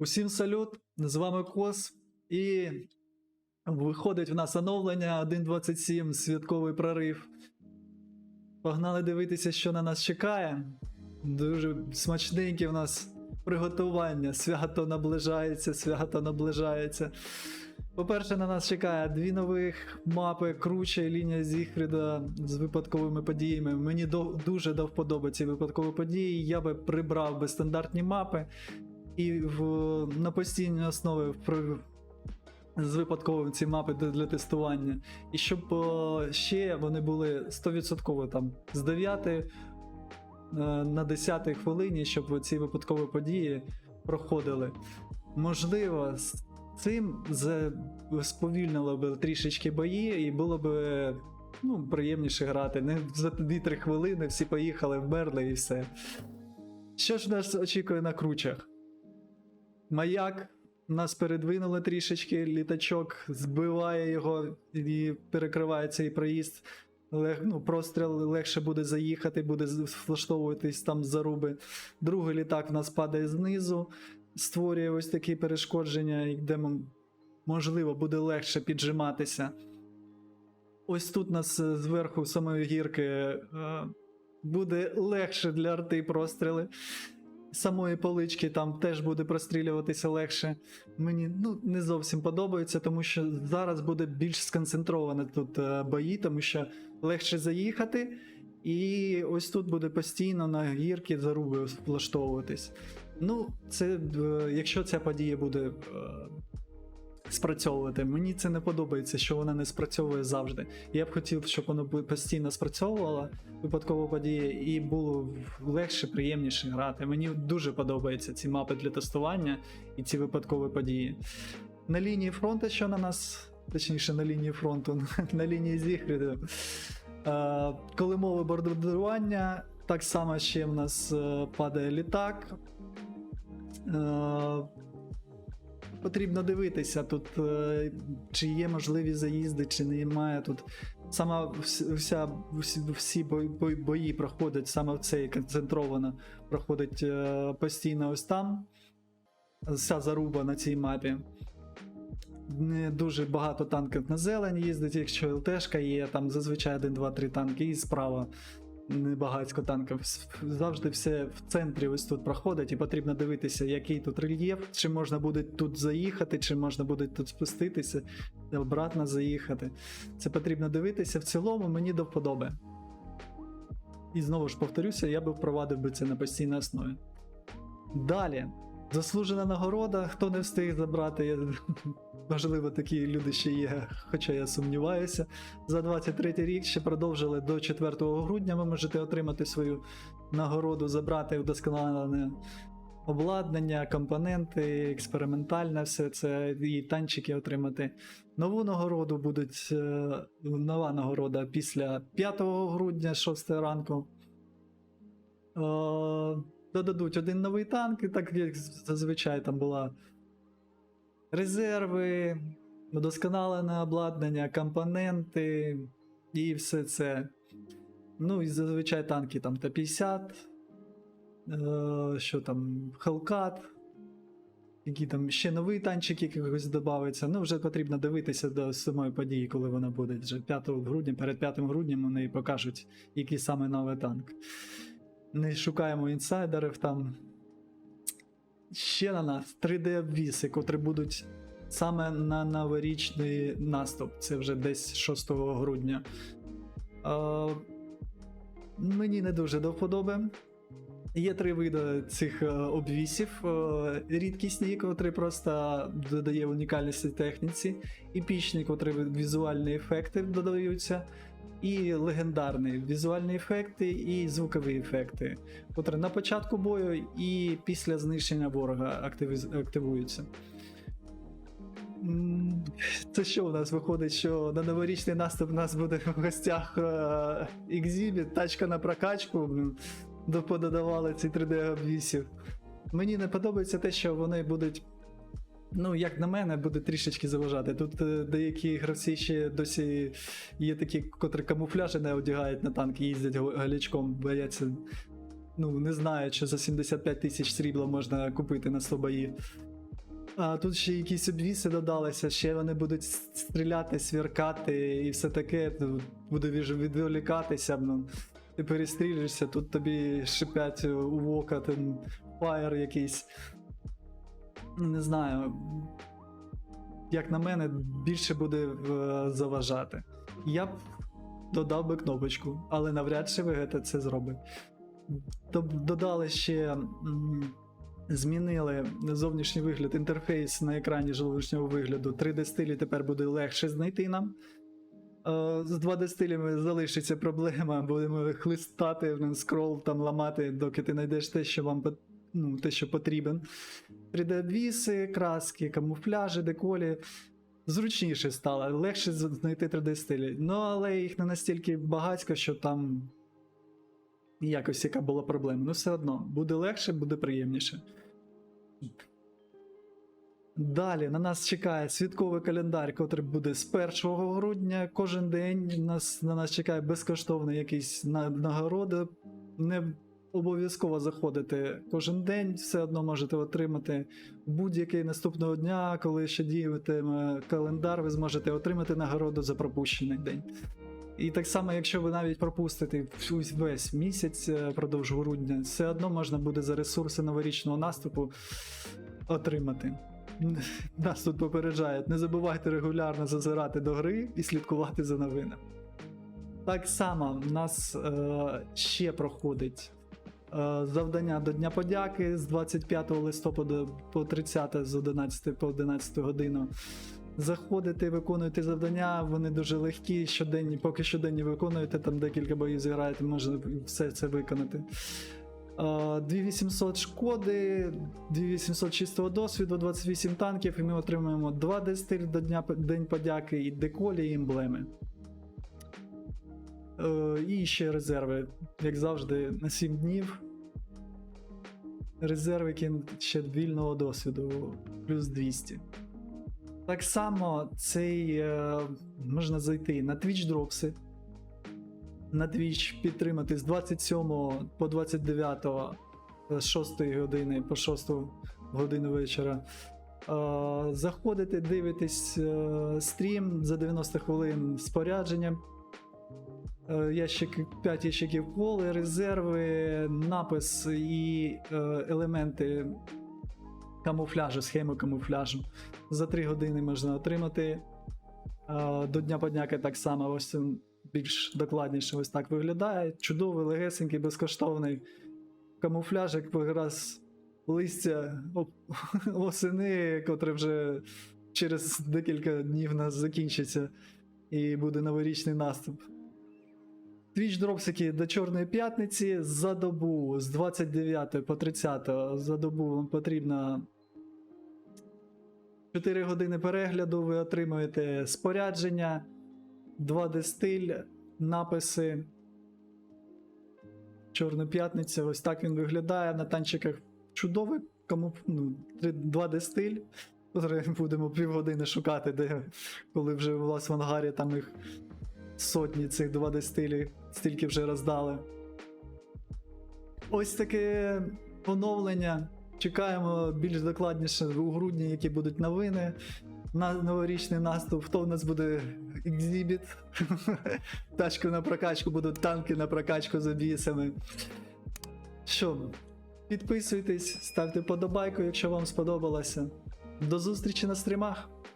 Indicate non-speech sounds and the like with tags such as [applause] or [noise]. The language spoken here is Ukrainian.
Усім салют, з вами Кос, і виходить в нас оновлення 1.27, святковий прорив. Погнали дивитися, що на нас чекає. Дуже смачненькі в нас приготування. Свято наближається, свято наближається. По-перше, на нас чекає дві нових мапи Круча і лінія Зіхріда з випадковими подіями. Мені до, дуже до вподоби ці випадкові події. Я би прибрав би стандартні мапи і в, на постійній основі з випадковим ці мапи для, тестування. І щоб е, ще вони були 100% там з 9 е, на 10 хвилині, щоб ці випадкові події проходили. Можливо, з цим сповільнило б трішечки бої, і було б ну, приємніше грати. Не за 2-3 хвилини всі поїхали, вмерли і все. Що ж нас очікує на кручах? Маяк нас передвинули трішечки, літачок збиває його і перекриває цей проїзд. Лег, ну, простріл легше буде заїхати, буде влаштовуватись там заруби. Другий літак в нас падає знизу, створює ось такі перешкодження, де можливо буде легше піджиматися. Ось тут нас е, зверху самої гірки е, буде легше для арти простріли. Самої полички там теж буде прострілюватися легше. Мені ну, не зовсім подобається, тому що зараз буде більш сконцентровані тут е, бої, тому що легше заїхати, і ось тут буде постійно на гірки заруби влаштовуватись. Ну, це е, якщо ця подія буде е, спрацьовувати, мені це не подобається, що вона не спрацьовує завжди. Я б хотів, щоб воно постійно спрацьовувало, випадкова подія, і було легше, приємніше грати. Мені дуже подобаються ці мапи для тестування і ці випадкові події. На лінії фронту, що на нас, точніше, на лінії фронту, [laughs] на лінії Зіхріду, е, коли мови бомбардування, так само ще в нас е, падає літак. Потрібно дивитися тут, е, чи є можливі заїзди, чи немає тут. Сама вся всі, бої проходять саме в цей концентровано проходить е, постійно ось там. Вся заруба на цій мапі. Не дуже багато танків на зелень їздить, якщо ЛТшка є, там зазвичай 1, 2, 3 танки, і справа небагацько танків. Завжди все в центрі ось тут проходить, і потрібно дивитися, який тут рельєф, чи можна буде тут заїхати, чи можна буде тут спуститися, обратно заїхати. Це потрібно дивитися в цілому, мені до вподоби. І знову ж повторюся, я би впровадив би це на постійній основі. Далі. Заслужена нагорода, хто не встиг забрати, я... можливо, такі люди ще є, хоча я сумніваюся. За 23 рік ще продовжили до 4 грудня. Ви можете отримати свою нагороду, забрати вдосконалене обладнання, компоненти, експериментальне все це і танчики отримати. Нову нагороду будуть е, нова нагорода після 5 грудня, 6 ранку. Е, Додадуть один новий танк, і так як зазвичай там була резерви, вдосконалене обладнання, компоненти і все це. Ну і зазвичай танки там Т-50, е, що там, Hellcat, які там ще новий танчик якийсь додається. Ну, вже потрібно дивитися до самої події, коли вона буде. Вже 5 грудня, перед 5 грудням вони покажуть, який саме новий танк. Не шукаємо інсайдерів там. Ще на нас 3D-обвіси, котрі будуть саме на новорічний наступ. Це вже десь 6 грудня. Е, мені не дуже до вподоби. Є три види цих е, обвісів: Е, рідкісні, котрі просто додає унікальності техніці, епічні, котрі візуальні ефекти додаються, і легендарні візуальні ефекти і звукові ефекти, котрі на початку бою і після знищення ворога активуються. Це що у нас виходить, що на новорічний наступ у нас буде в гостях е, екзібіт, тачка на прокачку. блін, ці 3D-обвісів. Мені не подобається те, що вони будуть. Ну, як на мене, буде трішечки заважати. Тут е, деякі гравці ще досі є такі, котрі камуфляжі не одягають на танк, їздять га- галячком, бояться. Ну, не знаю, що за 75 тисяч срібла можна купити на 100. А тут ще якісь обвіси додалися, ще вони будуть стріляти, свіркати і все таке. Тут буде відволікатися. Ну, ти перестрілюєшся, тут тобі шипять у вока, там фаєр якийсь. Ну, Не знаю. Як на мене, більше буде е, заважати. Я б додав би кнопочку, але навряд чи Vegeta це зробить. Додали ще. Змінили зовнішній вигляд, інтерфейс на екрані зовнішнього вигляду. 3D стилі тепер буде легше знайти нам. Е, З 2D стилями залишиться проблема, будемо хлистати, блін, скрол там ламати, доки ти знайдеш те, що вам ну, те, що потрібен. 3D-обвіси, краски, камуфляжі, деколі. Зручніше стало, легше знайти 3D стилі. Ну, але їх не настільки багатько, що там якось яка була проблема. Ну, все одно, буде легше, буде приємніше. Далі на нас чекає святковий календар, котрий буде з 1 грудня. Кожен день нас, на нас чекає безкоштовний якийсь на- нагороди. Не обов'язково заходити кожен день, все одно можете отримати будь-який наступного дня, коли ще діятиме календар, ви зможете отримати нагороду за пропущений день. І так само, якщо ви навіть пропустите весь- весь місяць е, продовж грудня, все одно можна буде за ресурси новорічного наступу отримати. [laughs] Нас тут попереджають, не забувайте регулярно зазирати до гри і слідкувати за новинами. Так само в нас е, ще проходить завдання до Дня подяки з 25 листопада по 30 з 11 по 11 годину. Заходите, виконуєте завдання, вони дуже легкі, щоденні, поки щоденні виконуєте, там декілька боїв зіграєте, можна все це виконати. Е, 2800 шкоди, 2800 чистого досвіду, 28 танків, і ми отримуємо 2 дестиль до Дня День подяки, і деколі, і емблеми. Е, І ще резерви, як завжди, на 7 днів. Резервики ще вільного досвіду, плюс 200. Так само цей е, можна зайти на Twitch дропси. На Twitch підтримати з 27 по 29 з 6 години по 6 годину вечора. Е, заходите, дивитесь е, стрім за 90 хвилин спорядження. Е, ящики, 5 ящиків коли, резерви, напис і е, елементи камуфляжу, схеми камуфляжу. За 3 години можна отримати. Е, До Дня подняки так само, ось більш докладніше ось так виглядає. Чудовий, легесенький, безкоштовний камуфляж, як якраз листя [laughs] осени, котре вже через декілька днів нас закінчиться, і буде новорічний наступ. Твіч дропсики до Чорної п'ятниці за добу з 29 по 30 за добу вам потрібно 4 години перегляду. Ви отримуєте спорядження, 2D стиль, написи. Чорна п'ятниця, ось так він виглядає. На танчиках чудовий кому ну, 2D стиль. Котрий будемо півгодини шукати, де коли вже у вас в ангарі там їх сотні цих 2D стилів, стільки вже роздали. Ось таке оновлення. Чекаємо більш докладніше у грудні, які будуть новини. На новорічний наступ. Хто в нас буде екзибіт? [laughs] Тачку на прокачку, будуть танки на прокачку з обвісами. Що, підписуйтесь, ставте подобайку, якщо вам сподобалося. До зустрічі на стрімах!